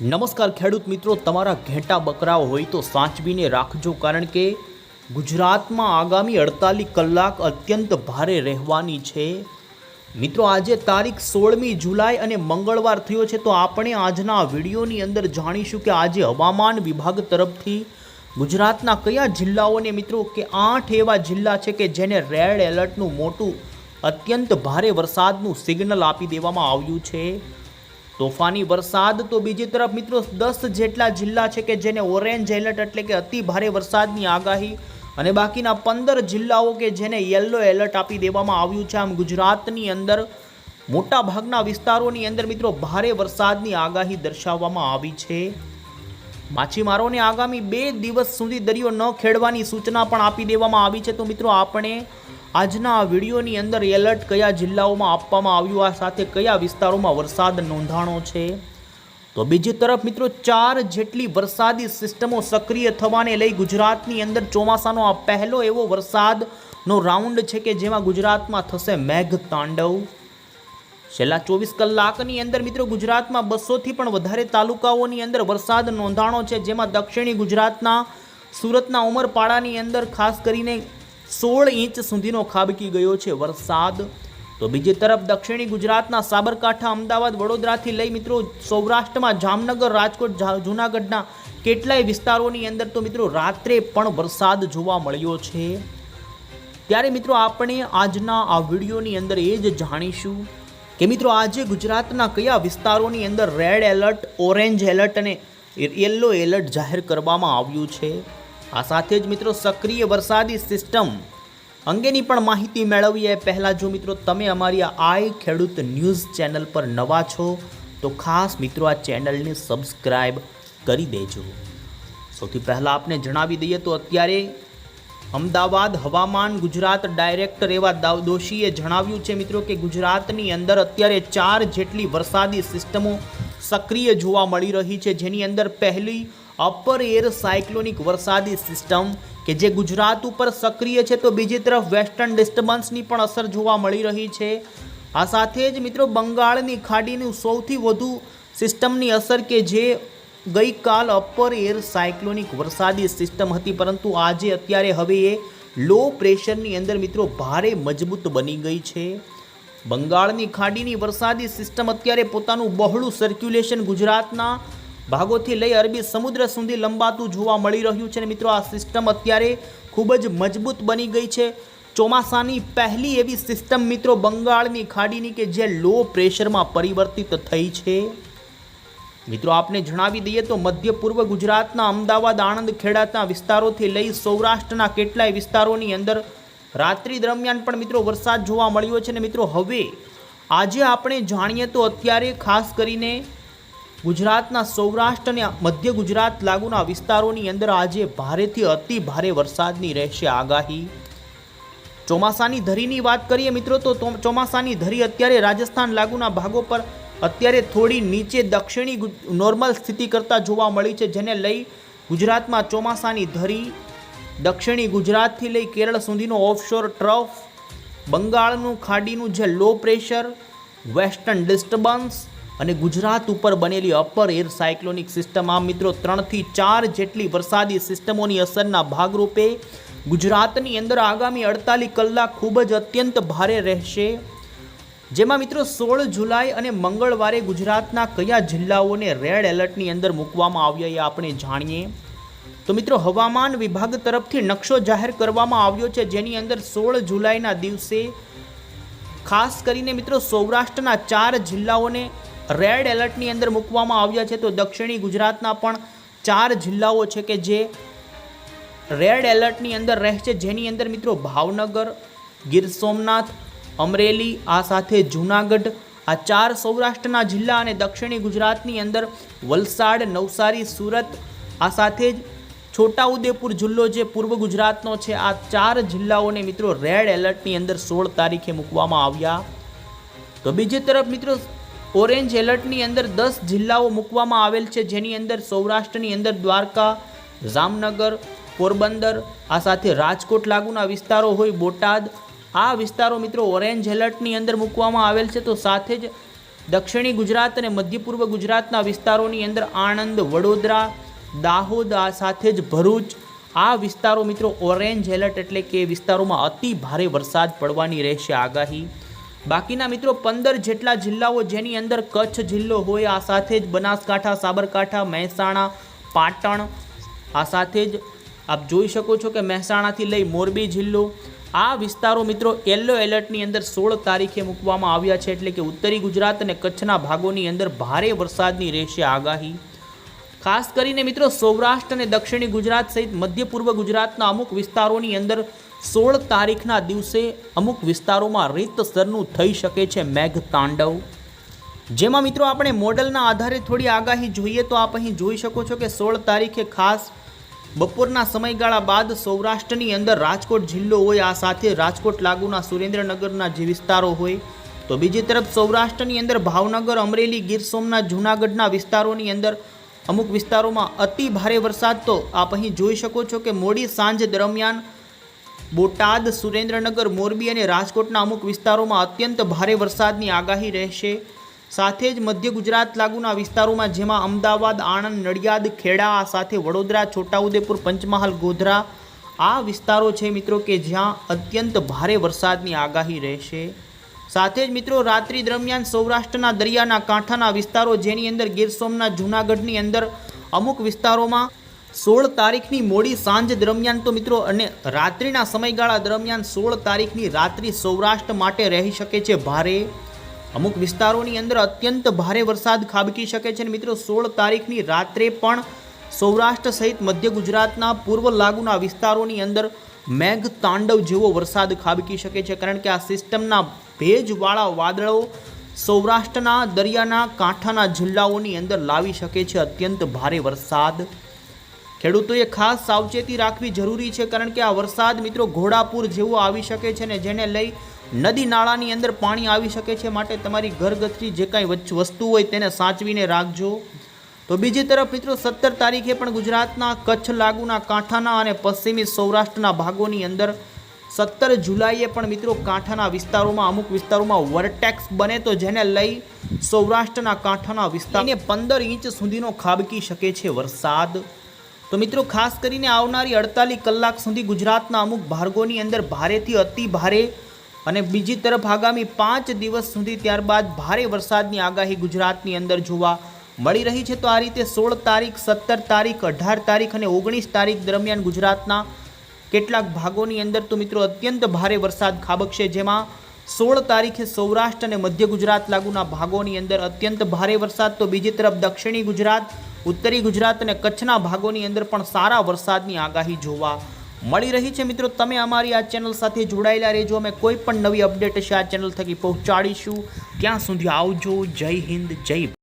નમસ્કાર ખેડૂત મિત્રો, તમારા ઘેટા બકરાઓ હોય તો સાચવીને રાખજો કારણ કે ગુજરાતમાં આગામી અડતાલીસ કલાક અત્યંત ભારે રહેવાની છે. મિત્રો, આજે તારીખ સોળમી જુલાઈ અને મંગળવાર થયો છે તો આપણે આજના વિડીયોની અંદર જાણીશું કે આજે હવામાન વિભાગ તરફથી ગુજરાતના કયા જિલ્લાઓને મિત્રો કે આઠ એવા જિલ્લા છે કે જેને રેડ એલર્ટનું મોટું અત્યંત ભારે વરસાદનું સિગ્નલ આપી દેવામાં આવ્યું છે. તોફાની વરસાદ. તો બીજી તરફ મિત્રો દસ જેટલા જિલ્લા છે કે જેને ઓરેન્જ એલર્ટ એટલે કે અતિ ભારે વરસાદની આગાહી અને બાકીના પંદર જિલ્લાઓ કે જેને યલો એલર્ટ આપી દેવામાં આવ્યું છે. આમ ગુજરાતની અંદર મોટા ભાગના વિસ્તારોની અંદર મિત્રો ભારે વરસાદની આગાહી દર્શાવવામાં આવી છે. માછીમારોને આગામી બે દિવસ સુધી દરિયો ન ખેડવાની સૂચના પણ આપી દેવામાં આવી છે. તો મિત્રો આપણે આજના આ વિડીયોની અંદર એલર્ટ કયા જિલ્લાઓમાં આપવામાં આવ્યું? આ સાથે કયા વિસ્તારોમાં વરસાદ નોંધાણો છે? તો બીજી તરફ મિત્રો, ચાર જેટલી વરસાદી સિસ્ટમો સક્રિય થવાને લઈ ગુજરાતની અંદર ચોમાસાનો આ પહેલો એવો વરસાદનો રાઉન્ડ છે કે જેમાં ગુજરાતમાં થશે મેઘ તાંડવ છેલ્લા ચોવીસ કલાકની અંદર મિત્રો, ગુજરાતમાં બસોથી પણ વધારે તાલુકાઓની અંદર વરસાદ નોંધાણો છે, જેમાં દક્ષિણી ગુજરાતના, સુરતના ઉમરપાડાની અંદર ખાસ કરીને સોળ ઇંચ સુધીનો ખાબકી ગયો છે વરસાદ. તો બીજી તરફ દક્ષિણી ગુજરાતના સાબરકાંઠા, અમદાવાદ, વડોદરાથી લઈ મિત્રો સૌરાષ્ટ્રમાં જામનગર, રાજકોટ જૂનાગઢના કેટલાય વિસ્તારોની અંદર તો મિત્રો રાત્રે પણ વરસાદ જોવા મળ્યો છે. ત્યારે મિત્રો આપણે આજના આ વિડીયોની અંદર એ જ જાણીશું કે મિત્રો આજે ગુજરાતના કયા વિસ્તારોની અંદર રેડ એલર્ટ ઓરેન્જ એલર્ટ અને યલો એલર્ટ જાહેર કરવામાં આવ્યું છે. આ સાથે જ મિત્રો સક્રિય વરસાદી સિસ્ટમ અંગેની પણ માહિતી મેળવીએ. પહેલાં જો મિત્રો તમે અમારી આઈ ખેડૂત ન્યૂઝ ચેનલ પર નવા છો, તો ખાસ મિત્રો આ ચેનલને સબસ્ક્રાઈબ કરી દેજો. સૌથી પહેલાં આપને જણાવી દઈએ તો અત્યારે અમદાવાદ હવામાન ગુજરાત ડાયરેક્ટર એવા દાવ- દોશીએ જણાવ્યું છે મિત્રો કે ગુજરાતની અંદર અત્યારે ચાર જેટલી વરસાદી સિસ્ટમો સક્રિય જોવા મળી રહી છે. જેની અંદર પહેલી અપર એર સાયક્લોનિક વરસાદી સિસ્ટમ કે જે ગુજરાત ઉપર સક્રિય છે તો બીજી તરફ વેસ્ટર્ન ડિસ્ટર્બન્સની પણ અસર જોવા મળી રહી છે. આ સાથે જ મિત્રો બંગાળની ખાડીનું સૌથી વધુ સિસ્ટમની અસર કે જે ગઈકાલ અપર એર સાયક્લોનિક વરસાદી સિસ્ટમ હતી પરંતુ આજે અત્યારે હવે એ લો પ્રેશરની અંદર મિત્રો ભારે મજબૂત બની ગઈ છે. બંગાળની ખાડીની વરસાદી સિસ્ટમ અત્યારે પોતાનું બહોળું સર્ક્યુલેશન ગુજરાતના ભાગોથી લઈ અરબી સમુદ્ર સુધી લંબાતું જોવા મળી રહ્યું છે અને મિત્રો, આ સિસ્ટમ અત્યારે ખૂબ જ મજબૂત બની ગઈ છે. ચોમાસાની પહેલી એવી સિસ્ટમ મિત્રો બંગાળની ખાડીની કે જે લો પ્રેશરમાં પરિવર્તિત થઈ છે. મિત્રો, આપને જણાવી દઈએ તો મધ્ય પૂર્વ ગુજરાતના અમદાવાદ, આણંદ ખેડાતના વિસ્તારોથી લઈ સૌરાષ્ટ્રના કેટલાય વિસ્તારોની અંદર રાત્રિ દરમિયાન પણ મિત્રો વરસાદ જોવા મળ્યો છે. ને મિત્રો, હવે આજે આપણે જાણીએ તો અત્યારે ખાસ કરીને ગુજરાતના સૌરાષ્ટ્ર અને મધ્ય ગુજરાત લાગુના વિસ્તારોની અંદર આજે ભારેથી અતિ ભારે વરસાદની રહેશે આગાહી. ચોમાસાની ધરીની વાત કરીએ મિત્રો, તો ચોમાસાની ધરી અત્યારે રાજસ્થાન લાગુના ભાગો પર અત્યારે થોડી નીચે દક્ષિણી નોર્મલ સ્થિતિ કરતાં જોવા મળી છે, જેને લઈ ગુજરાતમાં ચોમાસાની ધરી, દક્ષિણી ગુજરાતથી લઈ કેરળ સુધીનો ઓફશોર ટ્રફ બંગાળનું ખાડીનું જે લો પ્રેશર વેસ્ટર્ન ડિસ્ટર્બન્સ અને ગુજરાત ઉપર બનેલી અપર એર સાયક્લોનિક સિસ્ટમ આ મિત્રો ત્રણથી ચાર જેટલી વરસાદી સિસ્ટમોની અસરના ભાગરૂપે ગુજરાતની અંદર આગામી અડતાલીસ કલાક ખૂબ જ અત્યંત ભારે રહેશે. જેમાં મિત્રો સોળ જુલાઈ અને મંગળવારે ગુજરાતના કયા જિલ્લાઓને રેડ એલર્ટની અંદર મૂકવામાં આવ્યા એ આપણે જાણીએ. તો મિત્રો હવામાન વિભાગ તરફથી નકશો જાહેર કરવામાં આવ્યો છે, જેની અંદર સોળ જુલાઈના દિવસે ખાસ કરીને મિત્રો સૌરાષ્ટ્રના ચાર જિલ્લાઓને રેડ એલર્ટની અંદર મૂકવામાં આવ્યા છે. તો દક્ષિણી ગુજરાતના પણ ચાર જિલ્લાઓ છે કે જે રેડ એલર્ટની અંદર રહેશે. જેની અંદર મિત્રો ભાવનગર, ગીર સોમનાથ, અમરેલી, આ સાથે જૂનાગઢ, આ ચાર સૌરાષ્ટ્રના જિલ્લા અને દક્ષિણી ગુજરાતની અંદર વલસાડ, નવસારી, સુરત, આ સાથે જ છોટાઉદેપુર જિલ્લો જે પૂર્વ ગુજરાતનો છે, આ ચાર જિલ્લાઓને મિત્રો રેડ એલર્ટની અંદર સોળ તારીખે મૂકવામાં આવ્યા. તો બીજી તરફ મિત્રો ઓરેન્જ એલર્ટની અંદર દસ જિલ્લાઓ મૂકવામાં આવેલ છે, જેની અંદર સૌરાષ્ટ્રની અંદર દ્વારકા, જામનગર, પોરબંદર, આ સાથે રાજકોટ લાગુના વિસ્તારો હોય, બોટાદ, આ વિસ્તારો મિત્રો ઓરેન્જ એલર્ટની અંદર મૂકવામાં આવેલ છે. તો સાથે જ દક્ષિણી ગુજરાત અને મધ્ય પૂર્વ ગુજરાતના વિસ્તારોની અંદર આણંદ, વડોદરા, દાહોદ, આ સાથે જ ભરૂચ, આ વિસ્તારો મિત્રો ઓરેન્જ એલર્ટ એટલે કે વિસ્તારોમાં અતિ ભારે વરસાદ પડવાની રહેશે આગાહી. બાકીના મિત્રો પંદર જેટલા જિલ્લાઓ જેની અંદર કચ્છ જિલ્લો હોય, આ સાથે જ બનાસકાંઠા, સાબરકાંઠા, મહેસાણા, પાટણ, આ સાથે જ આપ જોઈ શકો છો કે મહેસાણાથી લઈ મોરબી જિલ્લો, આ વિસ્તારો મિત્રો યલો એલર્ટની અંદર સોળ તારીખે મૂકવામાં આવ્યા છે એટલે કે ઉત્તરી ગુજરાત અને કચ્છના ભાગોની અંદર ભારે વરસાદની રહેશે આગાહી. ખાસ કરીને મિત્રો સૌરાષ્ટ્ર અને દક્ષિણી ગુજરાત સહિત મધ્ય પૂર્વ ગુજરાતના અમુક વિસ્તારોની અંદર સોળ તારીખના દિવસે અમુક વિસ્તારોમાં રીતસરનું થઈ શકે છે મેઘ તાંડવ. જેમાં મિત્રો આપણે મોડલના આધારે થોડી આગાહી જોઈએ તો આપ અહીં જોઈ શકો છો કે સોળ તારીખે ખાસ બપોરના સમયગાળા બાદ સૌરાષ્ટ્રની અંદર રાજકોટ જિલ્લો હોય, આ સાથે રાજકોટ લાગુના સુરેન્દ્રનગરના જે વિસ્તારો હોય, તો બીજી તરફ સૌરાષ્ટ્રની અંદર ભાવનગર, અમરેલી, ગીર સોમનાથ, જૂનાગઢના વિસ્તારોની અંદર અમુક વિસ્તારોમાં અતિ ભારે વરસાદ, તો આપ અહીં જોઈ શકો છો કે મોડી સાંજ દરમિયાન બોટાદ, સુરેન્દ્રનગર, મોરબી અને રાજકોટના અમુક વિસ્તારોમાં અત્યંત ભારે વરસાદની આગાહી રહેશે. સાથે જ મધ્ય ગુજરાત લાગુના વિસ્તારોમાં, જેમાં અમદાવાદ, આણંદ, નડિયાદ, ખેડા સાથે વડોદરા, છોટાઉદેપુર, પંચમહાલ, ગોધરા, આ વિસ્તારો છે મિત્રો કે જ્યાં અત્યંત ભારે વરસાદની આગાહી રહેશે. સાથે જ મિત્રો, રાત્રિ દરમિયાન સૌરાષ્ટ્રના દરિયાના કાંઠાના વિસ્તારો, જેની અંદર ગીર સોમનાથ, જૂનાગઢની અંદર અમુક વિસ્તારોમાં સોળ તારીખની મોડી સાંજ દરમિયાન તો મિત્રો અને રાત્રિના સમયગાળા દરમિયાન સોળ તારીખની રાત્રિ સૌરાષ્ટ્ર માટે રહી શકે છે ભારે. અમુક વિસ્તારોની અંદર અત્યંત ભારે વરસાદ ખાબકી શકે છે અને મિત્રો સોળ તારીખની રાત્રે પણ સૌરાષ્ટ્ર સહિત મધ્ય ગુજરાતના પૂર્વ લાગુના વિસ્તારોની અંદર મેઘ તાંડવ જેવો વરસાદ ખાબકી શકે છે કારણ કે આ સિસ્ટમના ભેજવાળા વાદળો સૌરાષ્ટ્રના દરિયાના કાંઠાના જિલ્લાઓની અંદર લાવી શકે છે અત્યંત ભારે વરસાદ. ખેડૂતોએ ખાસ સાવચેતી રાખવી જરૂરી છે કારણ કે આ વરસાદ મિત્રો ઘોડાપૂર જેવો આવી શકે છે ને જેને લઈ નદી નાળાની અંદર પાણી આવી શકે છે માટે તમારી ઘરગથ્થી જે કાંઈ વસ્તુ હોય તેને સાચવીને રાખજો. તો બીજી તરફ મિત્રો સત્તર તારીખે પણ ગુજરાતના કચ્છ લાગુના કાંઠાના અને પશ્ચિમી સૌરાષ્ટ્રના ભાગોની અંદર સત્તર જુલાઈએ પણ મિત્રો કાંઠાના વિસ્તારોમાં, અમુક વિસ્તારોમાં વર્ટેક્સ બને તો જેને લઈ સૌરાષ્ટ્રના કાંઠાના વિસ્તારને પંદર ઇંચ સુધીનો ખાબકી શકે છે વરસાદ. તો મિત્રો, ખાસ કરીને આવનારી અડતાલીસ કલાક સુધી ગુજરાતના અમુક ભાગોની અંદર ભારેથી અતિ ભારે અને બીજી તરફ આગામી પાંચ દિવસ સુધી ત્યારબાદ ભારે વરસાદની આગાહી ગુજરાતની અંદર જોવા મળી રહી છે. તો આ રીતે સોળ તારીખ, સત્તર તારીખ, અઢાર તારીખ અને ઓગણીસ તારીખ દરમિયાન ગુજરાતના કેટલાક ભાગોની અંદર તો મિત્રો અત્યંત ભારે વરસાદ ખાબકશે, જેમાં સોળ તારીખે સૌરાષ્ટ્ર અને મધ્ય ગુજરાત લાગુના ભાગોની અંદર અત્યંત ભારે વરસાદ. તો બીજી તરફ દક્ષિણી ગુજરાત ઉત્તરી ગુજરાત અને કચ્છના ભાગોની અંદર પણ સારા વરસાદની આગાહી જોવા મળી રહી છે. મિત્રો, તમે અમારી આ ચેનલ સાથે જોડાયેલા રહેજો. અમે કોઈ પણ નવી અપડેટ છે આ ચેનલ થકી પહોંચાડીશું. ત્યાં સુધી આવજો. જય હિન્દ, જય